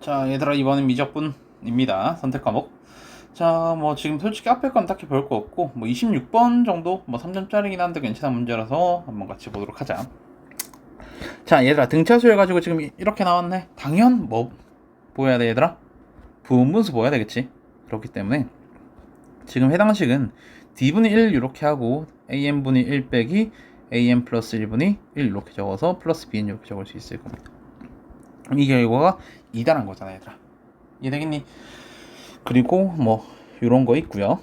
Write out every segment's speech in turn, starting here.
자, 얘들아, 이번엔 미적분입니다. 선택 과목. 자, 뭐, 지금 솔직히 앞에 건 딱히 볼거 없고, 뭐, 26번 정도, 뭐, 3점짜리긴 한데 괜찮은 문제라서 한번 같이 보도록 하자. 자, 얘들아, 등차수 해가지고 지금 이- 이렇게 나왔네. 당연, 뭐, 보여야 돼, 얘들아? 부분분수 보여야 되겠지. 그렇기 때문에, 지금 해당식은 d분의 1 이렇게 하고, am분의 1 빼기 am 플러스 1분의 1 이렇게 적어서 플러스 bn 이렇게 적을 수 있을 겁니다. 이 결과가 2다란 거잖아 얘들아 이해되겠니? 그리고 뭐 이런 거 있고요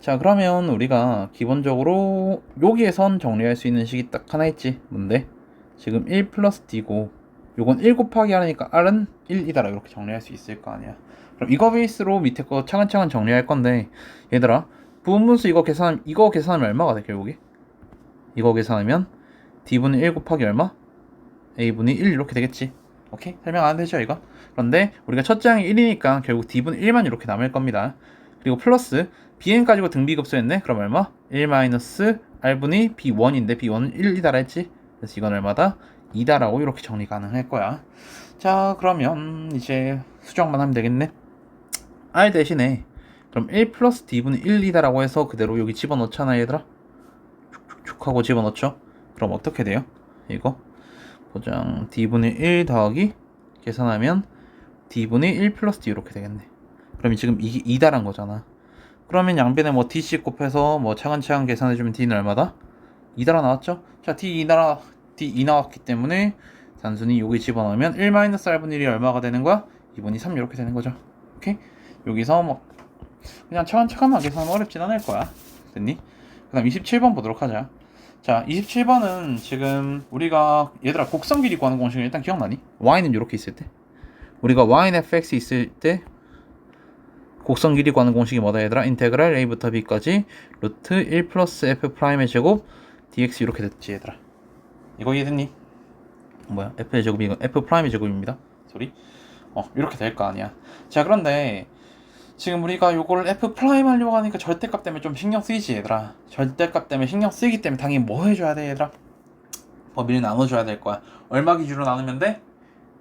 자 그러면 우리가 기본적으로 여기에선 정리할 수 있는 식이 딱 하나 있지 뭔데? 지금 1 플러스 d고 요건 1 곱하기 하니까 r은 1이다라 이렇게 정리할 수 있을 거 아니야 그럼 이거 베이스로 밑에 거 차근차근 정리할 건데 얘들아 부분분수 이거 계산 이거 계산하면 얼마가 돼 결국에? 이거 계산하면 d분의 1 곱하기 얼마? a분의 1 이렇게 되겠지 오케이? 설명 안 되죠 이거? 그런데 우리가 첫 장이 1이니까 결국 d분의 1만 이렇게 남을 겁니다 그리고 플러스 bn 가지고 등비급수했네 그럼 얼마? 1 마이너스 r분의 b1인데 b1은 1이다라 했지 그래서 이건 얼마다? 2다라고 이렇게 정리 가능할 거야 자 그러면 이제 수정만 하면 되겠네 r 대신에 그럼 1 플러스 d분의 1이다라고 해서 그대로 여기 집어넣잖아 얘들아 축축축 하고 집어넣죠 그럼 어떻게 돼요? 이거 보장 d분의 1 더하기 계산하면 d분의 1 플러스 d 이렇게 되겠네. 그럼 지금 이게 2다란 거잖아. 그러면 양변에 뭐 d씩 곱해서 뭐 차근차근 계산해주면 d는 얼마다? 2다라 나왔죠? 자 d 2나라 d 2 나왔기 때문에 단순히 여기 집어넣으면 1 마이너스 r분의 1이 얼마가 되는 거야? 2분의 3 이렇게 되는 거죠. 오케이? 여기서 뭐 그냥 차근차근만 계산하면 어렵진 않을 거야. 됐니? 그 다음 27번 보도록 하자. 자, 27번은 지금 우리가 얘들아 곡선 길이 구하는 공식은 일단 기억나니? y는 이렇게 있을 때 우리가 y는 fx 있을 때 곡선 길이 구하는 공식이 뭐다 얘들아? 인테그랄 a부터 b까지 루트 1 플러스 f 프라임의 제곱 dx 이렇게 됐지 얘들아 이거 이해됐니? 뭐야 f의 제곱이 f 프라임의 제곱입니다 소리? 어 이렇게 될 거 아니야 자 그런데 지금 우리가 요거를 f 프라임 하려고 하니까 절대값 때문에 좀 신경 쓰이지 얘들아. 절대값 때문에 신경 쓰이기 때문에 당연히 뭐 해줘야 돼 얘들아? 범위를 나눠줘야 될 거야. 얼마 기준으로 나누면 돼?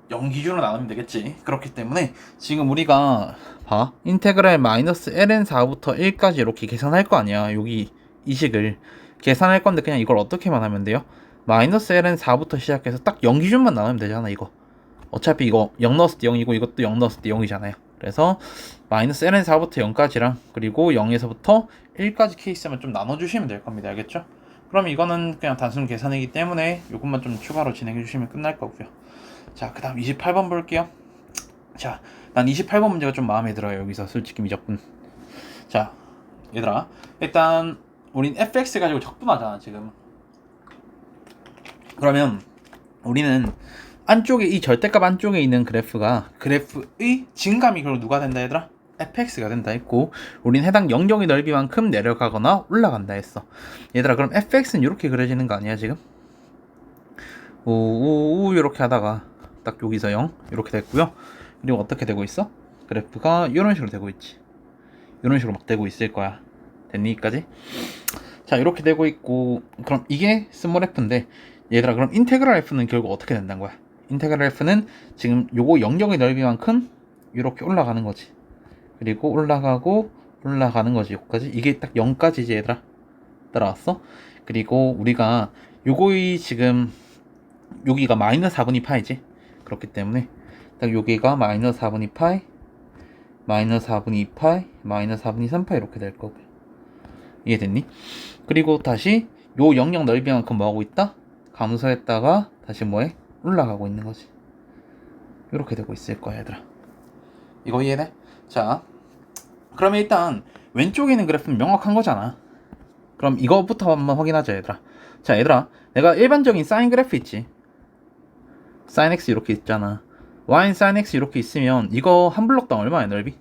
0 기준으로 나누면 되겠지. 그렇기 때문에 지금 우리가 봐. 인테그랄 마이너스 ln 4부터 1까지 이렇게 계산할 거 아니야 여기 이 식을. 계산할 건데 그냥 이걸 어떻게만 하면 돼요? 마이너스 ln 4부터 시작해서 딱 0 기준만 나누면 되잖아 이거. 어차피 이거 0 넣었을 때 0이고 이것도 0 넣었을 때 0이잖아요 그래서 마이너스 ln 4부터 0까지랑 그리고 0에서부터 1까지 케이스만 좀 나눠주시면 될 겁니다. 알겠죠? 그럼 이거는 그냥 단순 계산이기 때문에 이것만 좀 추가로 진행해 주시면 끝날 거고요. 자 그 다음 28번 볼게요. 자 난 28번 문제가 좀 마음에 들어요 여기서 솔직히 미적분. 자 얘들아 일단 우린 fx 가지고 적분하잖아 지금. 그러면 우리는 안쪽에 이 절대값 안쪽에 있는 그래프가 그래프의 증감이 결국 누가 된다 얘들아? fx가 된다 했고 우린 해당 영역의 넓이만큼 내려가거나 올라간다 했어 얘들아 그럼 fx는 이렇게 그려지는 거 아니야 지금? 우우우 이렇게 하다가 딱 여기서 0 이렇게 됐고요 그리고 어떻게 되고 있어? 그래프가 이런 식으로 되고 있지 이런 식으로 막 되고 있을 거야 됐니 여기까지? 자 이렇게 되고 있고 그럼 이게 스몰 f인데 얘들아 그럼 인테그랄 f는 결국 어떻게 된다는 거야? 인테그랄 f는 지금 요거 영역의 넓이만큼 이렇게 올라가는 거지 그리고 올라가고 올라가는 거지 여기까지 이게 딱 0까지지 얘들아 따라왔어? 그리고 우리가 요거의 지금 여기가 마이너스 4분의 파이지 그렇기 때문에 딱 여기가 마이너스 4분의 파이 마이너스 4분의 2파이 마이너스 4분의 3파이 이렇게 될 거고요 이해됐니? 그리고 다시 요 영역 넓이만큼 뭐하고 있다? 감소했다가 다시 뭐해? 올라가고 있는 거지. 이렇게 되고 있을 거야 얘들아. 이거 이해돼? 자 그러면 일단 왼쪽에 있는 그래프는 명확한 거잖아. 그럼 이거부터 한번 확인하자 얘들아. 자 얘들아 내가 일반적인 사인 그래프 있지? 사인 x 이렇게 있잖아. y인 사인 x 이렇게 있으면 이거 한 블럭당 얼마야 넓이?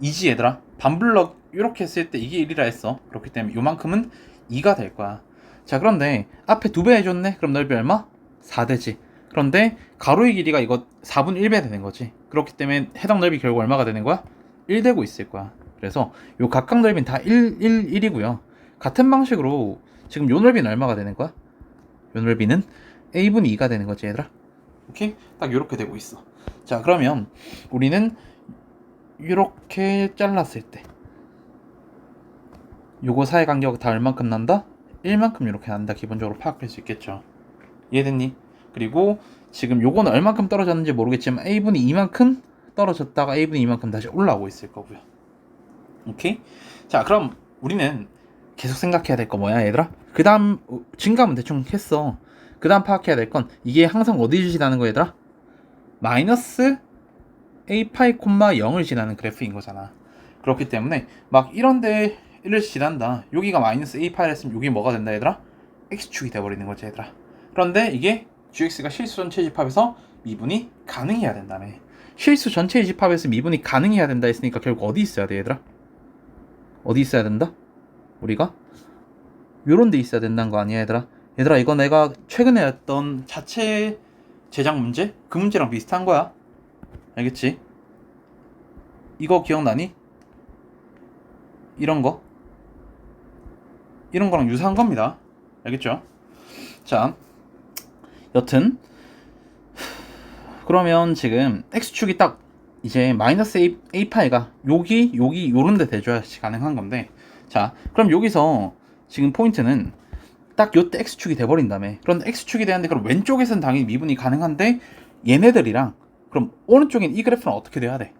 2지 얘들아. 반 블럭 이렇게 했을 때 이게 1이라 했어. 그렇기 때문에 요만큼은 2가 될 거야. 자 그런데 앞에 두 배 해줬네? 그럼 넓이 얼마? 4되지 그런데 가로의 길이가 이거 4분 1배 되는 거지 그렇기 때문에 해당 넓이 결국 얼마가 되는 거야? 1 되고 있을 거야 그래서 요 각각 넓이는 다 1, 1, 1이고요 같은 방식으로 지금 요 넓이는 얼마가 되는 거야? 요 넓이는 a분의 2가 되는 거지 얘들아 오케이? 딱 이렇게 되고 있어. 자, 그러면 우리는 이렇게 잘랐을 때 요거 사이 간격 다 얼만큼 난다? 1만큼 이렇게 난다. 기본적으로 파악할 수 있겠죠. 이해됐니? 그리고 지금 요거는 얼만큼 떨어졌는지 모르겠지만 A분이 이만큼 떨어졌다가 A분이 이만큼 다시 올라오고 있을 거고요. 오케이? 자, 그럼 우리는 계속 생각해야 될 거 뭐야, 얘들아? 그 다음, 증감은 대충 했어. 그 다음 파악해야 될 건 이게 항상 어디 지나는 거 얘들아? 마이너스 a 파이 콤마 0을 지나는 그래프인 거잖아. 그렇기 때문에 막 이런 데를 지난다. 여기가 마이너스 a 파이를 했으면 여기 뭐가 된다 얘들아? x축이 돼버리는 거지 얘들아. 그런데 이게 gx가 실수 전체 집합에서 미분이 가능해야 된다며. 실수 전체 집합에서 미분이 가능해야 된다 했으니까 결국 어디 있어야 돼 얘들아? 어디 있어야 된다? 우리가 요런 데 있어야 된다는 거 아니야 얘들아? 얘들아 이거 내가 최근에 했던 자체 제작 문제? 그 문제랑 비슷한 거야. 알겠지? 이거 기억나니? 이런 거. 이런 거랑 유사한 겁니다. 알겠죠? 자, 여튼 그러면 지금 x축이 딱 이제 마이너스 a, a 파이가 여기 여기 요런 데 대줘야지 가능한 건데 자 그럼 여기서 지금 포인트는 딱 요때 x축이 돼버린다며 그런데 x축이 되는데 그럼 왼쪽에서는 당연히 미분이 가능한데 얘네들이랑 그럼 오른쪽엔 이 그래프는 어떻게 돼야 돼?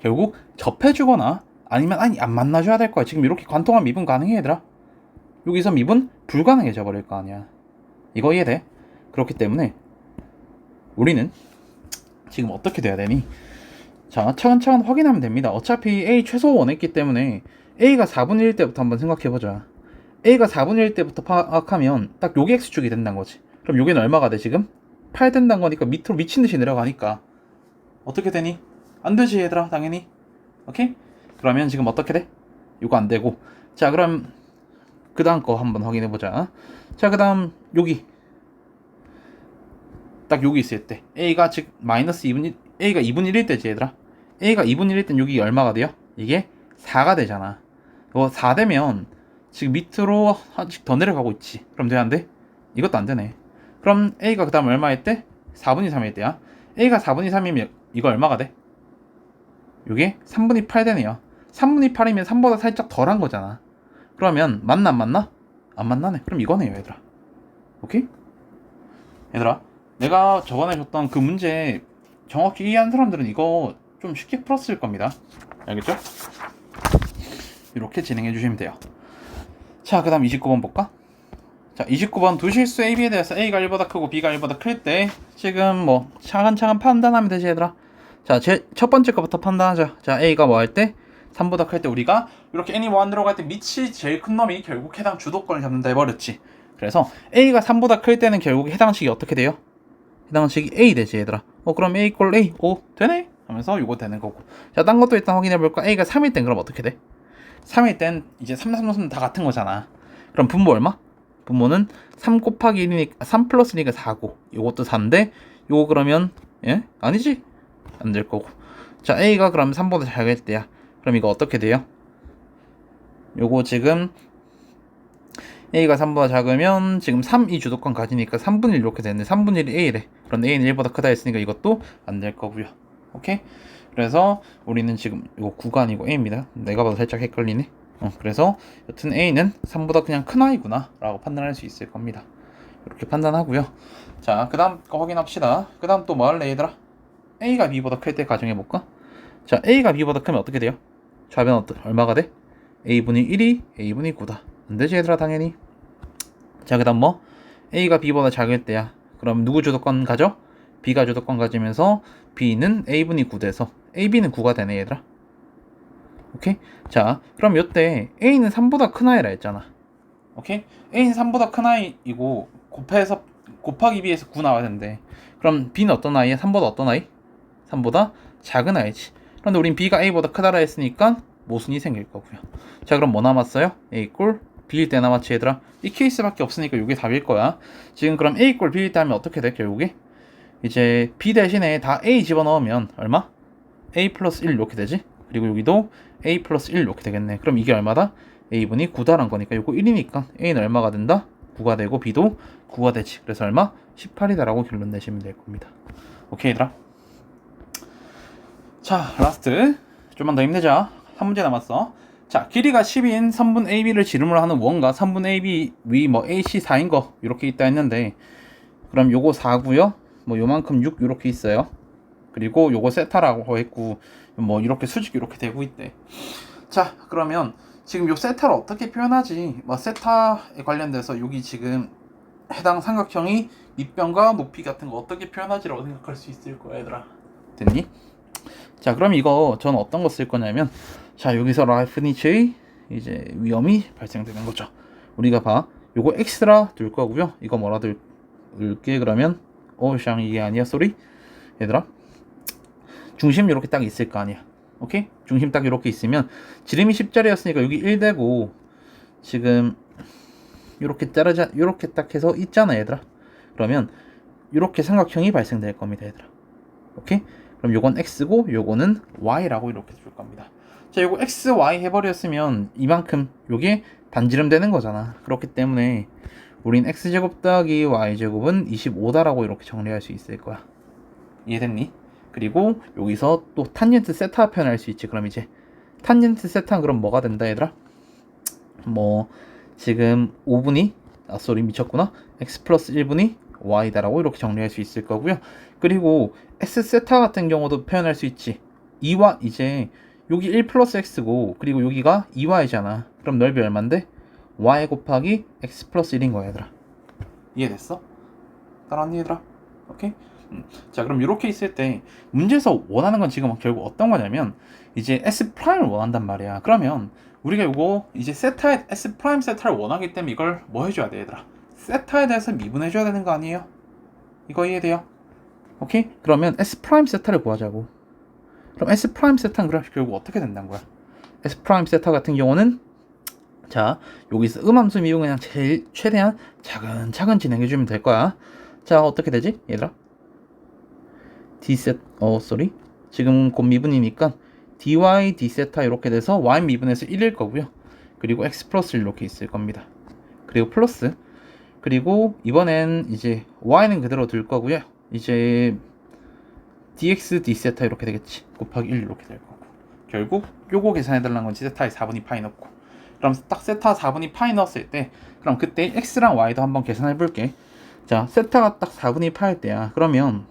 결국 접해주거나 아니면 아니 안 만나줘야 될 거야 지금 이렇게 관통한 미분 가능해 얘들아 여기서 미분 불가능해져 버릴 거 아니야 이거 이해돼? 그렇기 때문에 우리는 지금 어떻게 돼야 되니? 자, 차근차근 확인하면 됩니다. 어차피 A 최소 원했기 때문에 A가 4분의 1 때부터 한번 생각해보자. A가 4분의 1 때부터 파악하면 딱 요게 X축이 된다는 거지. 그럼 요게는 얼마가 돼, 지금? 8 된다는 거니까 밑으로 미친 듯이 내려가니까. 어떻게 되니? 안 되지, 얘들아, 당연히. 오케이? 그러면 지금 어떻게 돼? 요거 안 되고. 자, 그럼 그 다음 거 한번 확인해보자. 자, 그 다음 여기. 딱 여기 있을 때 a가 즉 마이너스 2분 1 a가 2분 1일 때지 얘들아 a가 2분 1일 땐 여기 얼마가 돼요? 이게 4가 되잖아 이거 4 되면 지금 밑으로 한씩 더 내려가고 있지 그럼 돼? 이것도 안 되네 그럼 a가 그 다음 얼마일 때? 4분의 3일 때야 a가 4분의 3이면 이거 얼마가 돼? 이게 3분의 8 되네요 3분의 8이면 3보다 살짝 덜한 거잖아 그러면 맞나 안 맞나? 안 만나네 그럼 이거네요 얘들아 오케이? 얘들아 내가 저번에 줬던 그 문제 정확히 이해한 사람들은 이거 좀 쉽게 풀었을 겁니다. 알겠죠? 이렇게 진행해 주시면 돼요. 자, 그 다음 29번 볼까? 자, 29번 두 실수 AB에 대해서 A가 1보다 크고 B가 1보다 클 때 지금 뭐 차근차근 판단하면 되지 얘들아. 자, 제 첫 번째 거부터 판단하자. 자, A가 뭐 할 때? 3보다 클 때 우리가 이렇게 n이 뭐 안 들어갈 때 밑이 제일 큰 놈이 결국 해당 주도권을 잡는다 해버렸지. 그래서 A가 3보다 클 때는 결국 해당 식이 어떻게 돼요? 해당 식이 A 되지 얘들아 어 그럼 A 꼴 A 오 되네 하면서 이거 되는 거고 자 딴 것도 일단 확인해 볼까 A가 3일 땐 그럼 어떻게 돼? 3일 땐 이제 3, 3, 3, 다 같은 거잖아 그럼 분모 얼마? 분모는 3 곱하기 1이니까 3 플러스 1이니까 4고 요것도 4인데 요거 그러면 예? 아니지? 안 될 거고 자 A가 그럼 3보다 작을 때야 그럼 이거 어떻게 돼요? 요거 지금 A가 3보다 작으면 지금 3이 주도권 가지니까 3분의 1 이렇게 되는데 3분의 1이 A래. 그런데 A는 1보다 크다 했으니까 이것도 안 될 거고요. 오케이? 그래서 우리는 지금 이거 9가 아니고 A입니다. 내가 봐도 살짝 헷갈리네. 어, 그래서 여튼 A는 3보다 그냥 큰 아이구나 라고 판단할 수 있을 겁니다. 이렇게 판단하고요. 자, 그 다음 거 확인합시다. 그 다음 또 뭐 할래 얘들아? A가 B보다 클 때 가정해볼까? 자, A가 B보다 크면 어떻게 돼요? 좌변 얼마가 돼? A분이 1이 A분이 9다. 안 되지 얘들아 당연히 자 그다음 뭐 A가 B보다 작을 때야 그럼 누구 주도권 가져? B가 주도권 가지면서 B는 A분이 9돼서 AB는 9가 되네 얘들아 오케이? 자 그럼 요때 A는 3보다 큰 아이라 했잖아 오케이? A는 3보다 큰 아이이고 곱해서 곱하기 B에서 9 나와야 되는데 그럼 B는 어떤 아이야? 3보다 어떤 아이? 3보다 작은 아이지 그런데 우린 B가 A보다 크다라 했으니까 모순이 생길 거고요 자 그럼 뭐 남았어요? A 꼴 B일 때 남았지 얘들아 이 케이스밖에 없으니까 이게 답일 거야 지금 그럼 A 꼴 B일 때 하면 어떻게 돼 결국에 이제 B 대신에 다 A 집어넣으면 얼마? A 플러스 1 이렇게 되지 그리고 여기도 A 플러스 1 이렇게 되겠네 그럼 이게 얼마다? A분이 9다란 거니까 요거 1이니까 A는 얼마가 된다? 9가 되고 B도 9가 되지 그래서 얼마? 18이다라고 결론 내시면 될 겁니다. 오케이 얘들아. 자 라스트 좀만 더 힘내자. 한 문제 남았어. 자 길이가 10인 3분 AB를 지름으로 하는 원과 3분 AB 위 뭐 AC 4인 거 이렇게 있다 했는데 그럼 요거 4고요. 뭐 요만큼 6 이렇게 있어요. 그리고 요거 세타라고 했고 뭐 이렇게 수직 이렇게 되고 있대. 자 그러면 지금 요 세타를 어떻게 표현하지? 뭐 세타에 관련돼서 여기 지금 해당 삼각형이 밑변과 높이 같은 거 어떻게 표현하지라고 생각할 수 있을 거야 얘들아. 됐니? 자 그럼 이거 저는 어떤 거 쓸 거냐면 자 여기서 라이프니츠의 이제 위험이 발생되는 거죠. 우리가 봐 요거 x라 둘 거고요. 이거 뭐라 둘, 둘게 그러면 어샹 이게 아니야 소리 얘들아 중심 이렇게 딱 있을 거 아니야. 오케이? 중심 딱 이렇게 있으면 지름이 10짜리였으니까 여기 1 되고 지금 이렇게 자르자 이렇게 딱 해서 있잖아 얘들아. 그러면 이렇게 삼각형이 발생될 겁니다 얘들아. 오케이? 그럼 요건 x고 요거는 y라고 이렇게 줄 겁니다. 자, 요거 x, y 해버렸으면 이만큼 요게 단지름 되는 거잖아. 그렇기 때문에 우린 x제곱 더하기 y제곱은 25다라고 이렇게 정리할 수 있을 거야. 이해됐니? 그리고 여기서 또 탄젠트 세타 표현할 수 있지. 그럼 이제 탄젠트 세타는 그럼 뭐가 된다 얘들아? 뭐 지금 5분이 아 쏘리 미쳤구나. x 플러스 1분이 y다라고 이렇게 정리할 수 있을 거고요. 그리고 s 세타 같은 경우도 표현할 수 있지. 2와 이제 여기 1 플러스 x고 그리고 여기가 2y잖아. 그럼 넓이 얼만데? y 곱하기 x 플러스 1인 거야 얘들아. 이해됐어? 따라왔니 얘들아? 오케이? 음. 자 그럼 이렇게 있을 때 문제에서 원하는 건 지금 결국 어떤 거냐면 이제 s 프라임을 원한단 말이야. 그러면 우리가 이거 이제 세타에 s 프라임 세타를 원하기 때문에 이걸 뭐 해줘야 돼 얘들아? 세타에 대해서 미분해줘야 되는 거 아니에요? 이거 이해돼요? 오케이? 그러면 s 프라임 세타를 구하자고. 그럼 s 프라임 세타는 그럼 결국 어떻게 된다는 거야? s 프라임 세타 같은 경우는 자 여기서 음함수 미분 그냥 제일 최대한 차근차근 진행해 주면 될 거야. 자 어떻게 되지 얘들아? d 셋, 어, 쏘리. 지금 곧 미분이니까 dy d 세타 이렇게 돼서 y 미분에서 1일 거고요. 그리고 x 플러스 이렇게 있을 겁니다. 그리고 플러스. 그리고 이번엔 이제 y는 그대로 둘 거고요. 이제 dx d 세타 이렇게 되겠지. 곱하기 1 이렇게 될 거고. 결국 요거 계산해 달라는 건지 세타에 4분의 파이 넣고. 그럼 딱 세타 4분의 파이 넣었을 때 그럼 그때 x랑 y도 한번 계산해 볼게. 자, 세타가 딱 4분의 파일 때야. 그러면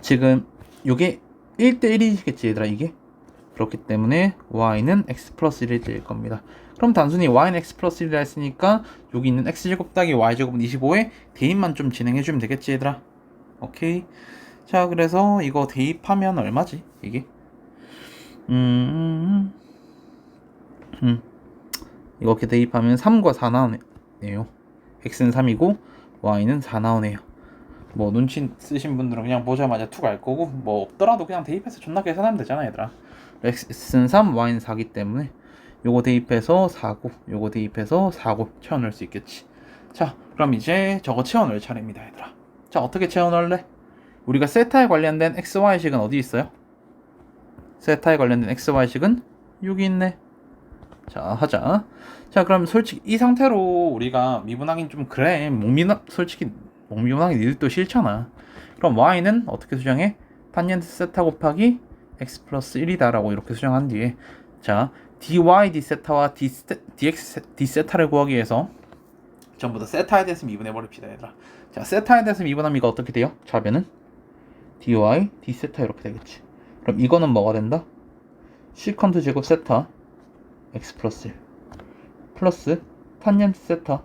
지금 요게 1대1이겠지 얘들아 이게 그렇기 때문에 y는 x 플러스 1이 될 겁니다 그럼 단순히 y는 x 플러스 1이라 했으니까 여기 있는 x제곱 더하기 y제곱은 25에 대입만 좀 진행해 주면 되겠지 얘들아 오케이 자 그래서 이거 대입하면 얼마지 이게? 음, 음. 이렇게 대입하면 3과 4 나오네요. x는 3이고 y는 4 나오네요. 뭐 눈치 쓰신 분들은 그냥 보자마자 툭알 거고 뭐 없더라도 그냥 대입해서 존나 계산하면 되잖아 얘들아. x는 3, y는 4기 때문에 요거 대입해서 4고 요거 대입해서 4고 채워넣을 수 있겠지. 자 그럼 이제 저거 채워넣을 차례입니다 얘들아. 자 어떻게 채워넣을래? 우리가 세타에 관련된 xy식은 어디 있어요? 세타에 관련된 xy식은 여기 있네 자 하자 자 그럼 솔직히 이 상태로 우리가 미분하긴 좀 그래 목미나 솔직히 목미분하기 니들도 싫잖아. 그럼 y는 어떻게 수정해? 탄젠트 세타 곱하기 x 플러스 1이다라고 이렇게 수정한 뒤에 자 dy d 세타와 d, dx d 세타를 구하기 위해서 전부 다 세타에 대해서 미분해 버립시다 얘들아. 자 세타에 대해서 미분하면 이거 어떻게 돼요? 좌변은 dy d 세타 이렇게 되겠지. 그럼 이거는 뭐가 된다? 시컨트 제곱 세타 x 플러스 1 플러스 탄젠트 세타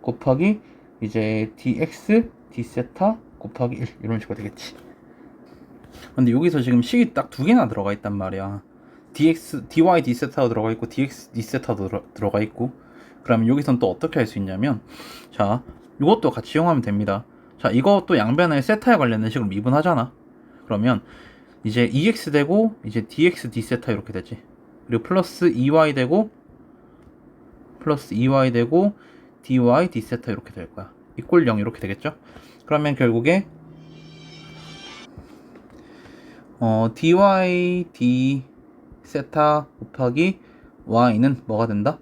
곱하기 이제 dx d 세타 곱하기 1 이런 식으로 되겠지. 근데 여기서 지금 식이 딱 두 개나 들어가 있단 말이야. dx dy d 세타도 들어가 있고 dx d 세타도 들어, 들어가 있고. 그러면 여기선 또 어떻게 할 수 있냐면 자 이것도 같이 이용하면 됩니다. 자 이것도 양변의 세타에 관련된 식으로 미분하잖아. 그러면 이제 2x 되고 이제 dx d 세타 이렇게 되지. 그리고 플러스 2y 되고 플러스 2y 되고 dy d 세타 이렇게 될 거야. 이꼴 0 이렇게 되겠죠? 그러면 결국에 어, dy d 세타 곱하기 y는 뭐가 된다?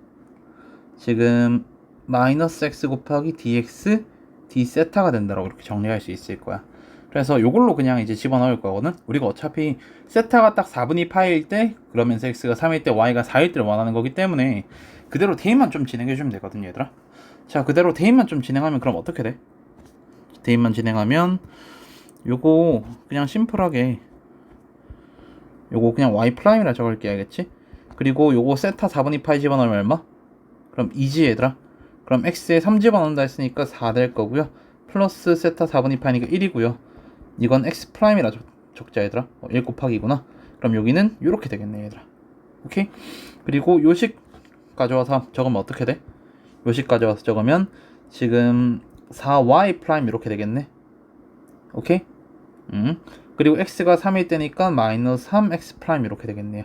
지금 마이너스 x 곱하기 dx d 세타가 된다라고 이렇게 정리할 수 있을 거야. 그래서 요걸로 그냥 이제 집어넣을 거거든. 우리가 어차피 세타가 딱 4분의 파일 때 그러면서 x가 3일 때 y가 4일 때를 원하는 거기 때문에 그대로 대입만 좀 진행해 주면 되거든, 얘들아. 자, 그대로 대입만 좀 진행하면 그럼 어떻게 돼? 대입만 진행하면 요거 그냥 심플하게 요거 그냥 y 프라임이라 적을게 알겠지? 그리고 요거 세타 4분의 파이 집어넣으면 얼마? 그럼 2지 얘들아 그럼 x에 3 집어넣는다 했으니까 4 될 거고요 플러스 세타 4분의 파이니까 1이고요 이건 x 프라임이라 적, 적자 얘들아 어, 1 곱하기구나 그럼 여기는 요렇게 되겠네 얘들아 오케이? 그리고 요식 가져와서 적으면 어떻게 돼? 요식 가져와서 적으면 지금 4y 프라임 이렇게 되겠네 오케이? 음. 그리고 x가 3일 때니까 마이너스 3x 프라임 이렇게 되겠네요.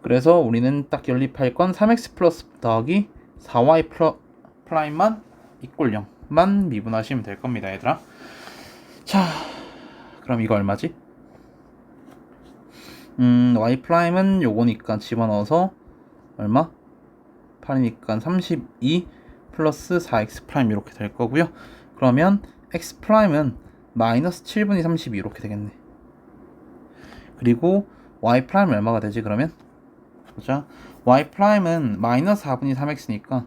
그래서 우리는 딱 연립할 건 3x 플러스 더하기 4y 프로, 프라임만 이꼴 0만 미분하시면 될 겁니다, 얘들아. 자, 그럼 이거 얼마지? 음, y 프라임은 요거니까 집어넣어서 얼마? 8이니까 32 플러스 4x 프라임 이렇게 될 거고요. 그러면 x 프라임은 마이너스 7분의 32 이렇게 되겠네. 그리고 y 프라임 얼마가 되지 그러면? 보자. y 프라임은 마이너스 4분의 3x니까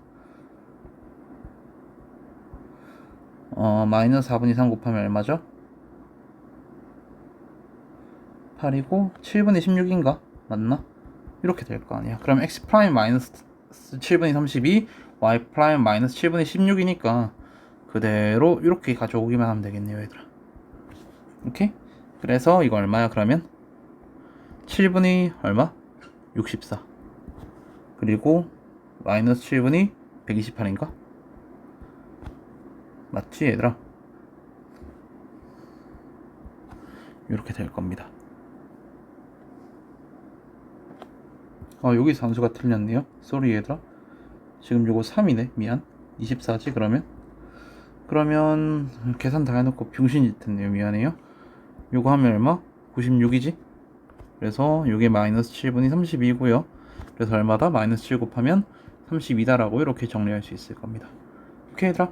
어 마이너스 4분의 3 곱하면 얼마죠? 8이고 7분의 16인가? 맞나? 이렇게 될 거 아니야. 그럼 x 프라임 마이너스 7분의 32, y 프라임 마이너스 7분의 16이니까 그대로 이렇게 가져오기만 하면 되겠네요, 얘들아. 오케이? 그래서 이거 얼마야 그러면? 7분의 얼마? 64 그리고 마이너스 7분의 128인가? 맞지 얘들아? 이렇게 될 겁니다. 아 여기 산수가 틀렸네요. 쏘리 얘들아. 지금 요거 3이네. 미안. 24지 그러면? 그러면 계산 다 해놓고 병신일 텐데요. 미안해요. 요거 하면 얼마? 96이지? 그래서 요게 마이너스 7분이 32고요. 그래서 얼마다? 마이너스 7 곱하면 32다라고 이렇게 정리할 수 있을 겁니다. 오케이 얘들아